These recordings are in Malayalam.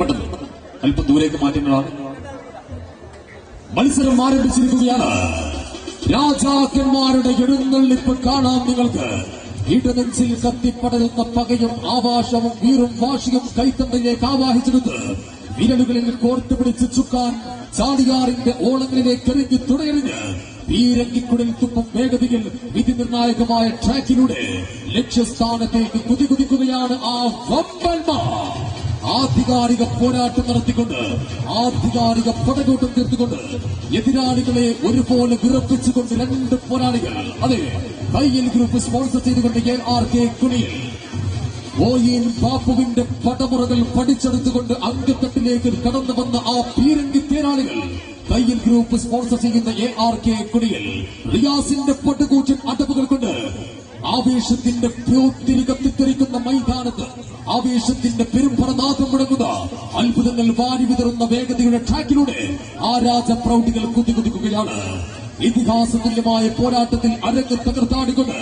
പെട്ടെന്ന് അല്പം ദൂരേക്ക് മാറ്റുന്നതാണ് മത്സരം ആരംഭിച്ചിരിക്കുകയാണ്. രാജാക്കന്മാരുടെ എഴുന്നള്ളിപ്പ് കാണാം നിങ്ങൾക്ക്. ഇടനെഞ്ചിൽ കത്തിപ്പടരുന്ന പകയും ആവാശവും വീറും വാശിയും കൈത്തണ്ടയിലേക്ക് ആവാഹിച്ചെടുത്ത് വിരലുകളിൽ കോർത്തു പിടിച്ച് ചുക്കാൻ ചാടിയാറിന്റെ ഓളങ്ങളിലേക്ക് എറിഞ്ഞ് തുടയെറിഞ്ഞ് പീരങ്കിക്കുടൽ തുപ്പും വേഗതയിൽ വിധി നിർണായകമായ ട്രാക്കിലൂടെ ലക്ഷ്യസ്ഥാനത്തേക്ക് കുതികുതിക്കുകയാണ് ആ വമ്പന്മാർ ആധികാരിക പോരാട്ടം നടത്തിക്കൊണ്ട് ആധികാരിക പടകൂട്ടം തീർത്തുകൊണ്ട് എതിരാളികളെ ഒരുപോലെ വിറപ്പിച്ചുകൊണ്ട് രണ്ട് പോരാളികൾ. അതെ കയ്യൽ ഗ്രൂപ്പ് സ്പോൺസർ ചെയ്തുകൊണ്ട് എ ആർ കെ കുണിയിൽ ഓയിൻ ബാപ്പുവിന്റെ പടമുറകൾ പഠിച്ചെടുത്തുകൊണ്ട് അങ്കത്തട്ടിലേക്ക് കടന്നു വന്ന ആ പീരങ്കി തേരാളികൾ കയ്യിൽ ഗ്രൂപ്പ് സ്പോൺസർ ചെയ്യുന്ന എ ആർ കെ കുണിയിൽ റിയാസിന്റെ പട്ടുകൂറ്റൻ അടവുകൾ കൊണ്ട് ആവേശത്തിന്റെ പ്യോത്തിരി കത്തിത്തെറിക്കുന്ന മൈതാനത്ത് ആവേശത്തിന്റെ പെരുമ്പറനാഥം മുടങ്ങുന്ന അത്ഭുതങ്ങൾ വാരി വിതറുന്ന വേഗതയുടെ ട്രാക്കിലൂടെ ആ രാജ പ്രൗഢികൾ കുതികുതിക്കുകയാണ്. ഇതിഹാസ തുല്യമായ പോരാട്ടത്തിൽ അരങ്ങ് തകർത്താടിക്കൊണ്ട്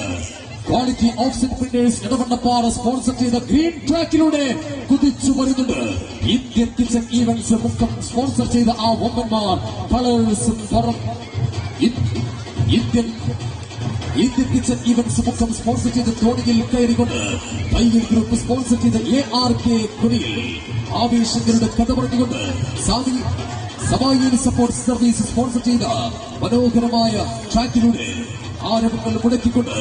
quality of set Edavannappara sponsor ചെയ്ത ഗ്രീൻ ട്രാക്കിലൂടെ കുതിച്ചു വരുന്നുണ്ട് ഇന്ത്യൻ കിച്ചൺ ഈവൻസ് മുഖം സ്പോൺസർ ചെയ്ത ആ വമ്പന്മാർ Indian Indian kitchen event sponsor ചെയ്ത തോണിയിൽ കയറിക്കൊണ്ട് കയ്യിൽ ഗ്രൂപ്പ് സ്പോൺസർ ചെയ്ത എ ആർ കെ കുടിയിൽ ആവേശങ്ങളുടെ കഥ പറഞ്ഞുകൊണ്ട് സാമി സമായിൽ സപ്പോർട്ട് സർവീസ് സ്പോൺസർ ചെയ്ത മനോഹരമായ ട്രാക്കിലൂടെ ആരവങ്ങൾ മുടക്കിക്കൊണ്ട്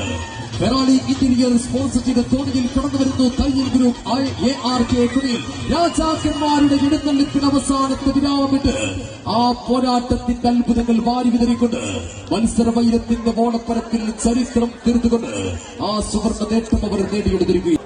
ഫെറാളി ഇന്റീരിയർ സ്പോൺസർ ചെയ്ത തോണിയിൽ കടന്നു വരുന്നു. തയ്യൽ ഗ്രൂപ്പ് എ ആർ കെ കുടിയിൽ രാജാക്കന്മാരുടെ എഴുന്നള്ളിപ്പിന് അവസാനത്തെ വിരാമമിട്ട് ആ പോരാട്ടത്തിന്റെ അത്ഭുതങ്ങൾ വാരി വിതറിക്കൊണ്ട് മത്സര വൈരത്തിന്റെ ഓണപ്പരത്തിൽ ചരിത്രം തീർത്തുകൊണ്ട് ആ സുവർണ നേട്ടം അവർ നേടിയെടുത്തിരിക്കുകയും